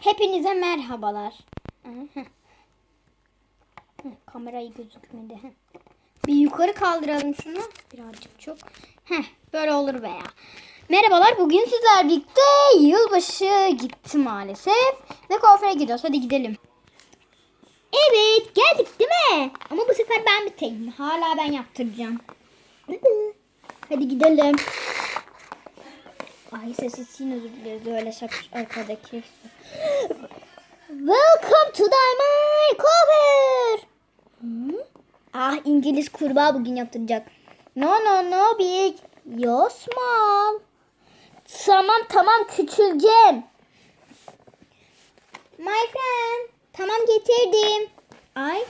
Hepinize merhabalar. Kamerayı gözükmedi. Bir yukarı kaldıralım şunu. Birazcık çok. Heh, böyle olur veya. Merhabalar. Bugün sizler birlikte yılbaşı gitti maalesef. Ve kuaföre gidiyoruz. Hadi gidelim. Evet geldik değil mi? Ama bu sefer ben biteyim. Hala ben yaptıracağım. Hadi gidelim. Ay sesi için özür dileriz. Öyle şap arkadaki. Welcome to my cover. Hı? Ah İngiliz kurbağa bugün yaptıracak. No no no big. Yo small. Tamam tamam küçüleceğim. My friend. Tamam getirdim. Ay.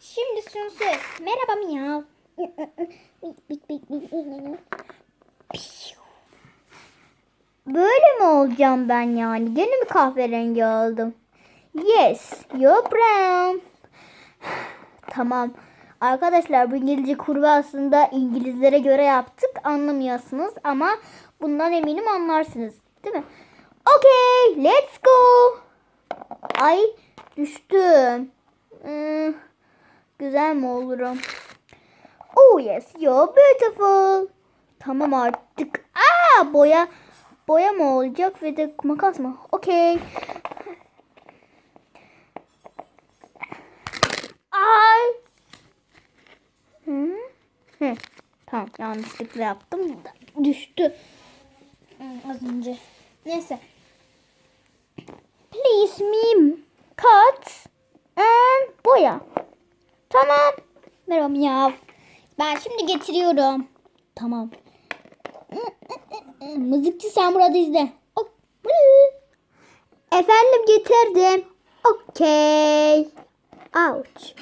Şimdi Sünsü. Merhaba miyav. Böyle mi olacağım ben yani? Gene mi kahverengi oldum? Yes, you're brown. tamam. Arkadaşlar bu İngilizce kurva aslında İngilizlere göre yaptık. Anlamıyorsunuz ama bundan eminim anlarsınız. Değil mi? Okay, let's go. Ay düştüm. Hmm, güzel mi olurum? Oh yes, you're beautiful. Tamam artık. Aa boya boya mı olacak ve de makas mı? Okay. Ay. Hı? Hı. Tamam yanlışlıkla yaptım. Düştü. Az önce. Neyse. Please me cut and boya. Tamam. Merhaba miyav. Ben şimdi getiriyorum. Tamam. Mızıkçı sen burada izle. Ok. Efendim getirdim. Okay. Ouch.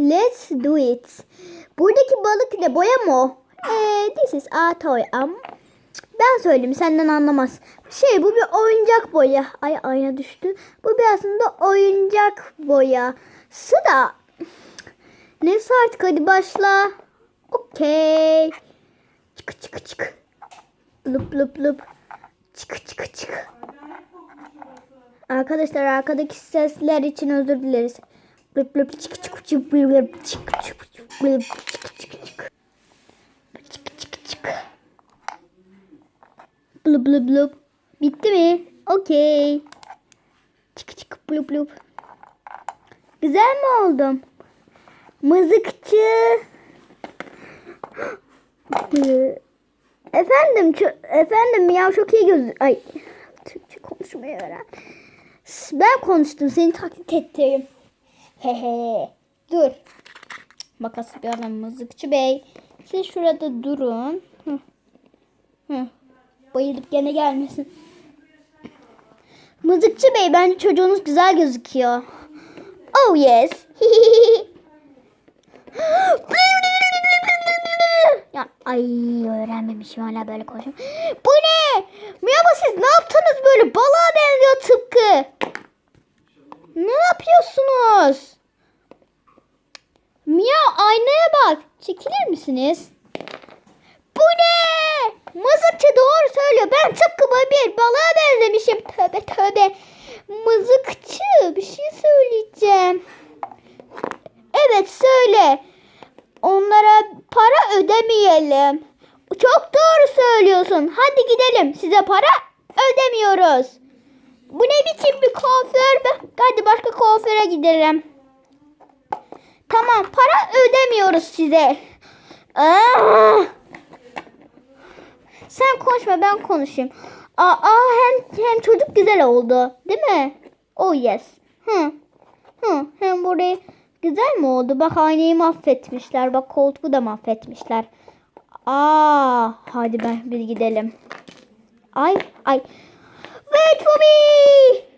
Let's do it. Buradaki balık ne boya mı? Ee, this is a toy. Um, ben söyleyeyim senden anlamaz. Şey bu bir oyuncak boya. Ay ayna düştü. Bu bir aslında oyuncak boya. Sıra. Neyse artık hadi başla. Okey. Çık çık çık. Lup lup lup. Çık çık çık. Arkadaşlar arkadaki sesler için özür dileriz. Lup lup çık çık çık lup çık çık çık lup çık çık çık. Çık çık çık. Blup blup blup. Bitti mi? Okey. Çık çık blup blup. Güzel mi oldum? Mızıkçı. Efendim, efendim ya çok iyi göz... Ay, Türkçe konuşmayı öğren. Ben konuştum, seni taklit ettim. Hehe. Dur. Makası bir adam mızıkçı bey. Siz şurada durun. Hı. Hı. Bayılıp gene gelmesin. Mızıkçı bey bence çocuğunuz güzel gözüküyor. Oh yes. ay öğrenmemişim hala böyle konuşuyorum. Bu ne? Merhaba siz ne yaptınız böyle? Balığa benziyor tıpkı. Ne yapıyorsunuz? Mia aynaya bak. Çekilir misiniz? Bu ne? Mızıkçı doğru söylüyor. Ben tıpkı bir balığa benzemişim. Tövbe tövbe. Mızıkçı bir şey söyleyeceğim. Evet söyle. Onlara para ödemeyelim. Çok doğru söylüyorsun. Hadi gidelim. Size para ödemiyoruz. Bu ne biçim bir kuaför be? Hadi başka kuaföre gidelim. Tamam para ödemiyoruz size. Aa! Sen konuşma ben konuşayım. Aa hem hem çocuk güzel oldu, değil mi? Oh yes. Hı. Hı. Hem burayı güzel mi oldu? Bak aynayı mahvetmişler. Bak koltuğu da mahvetmişler. Aa, hadi ben bir gidelim. Ay ay. Wait for me.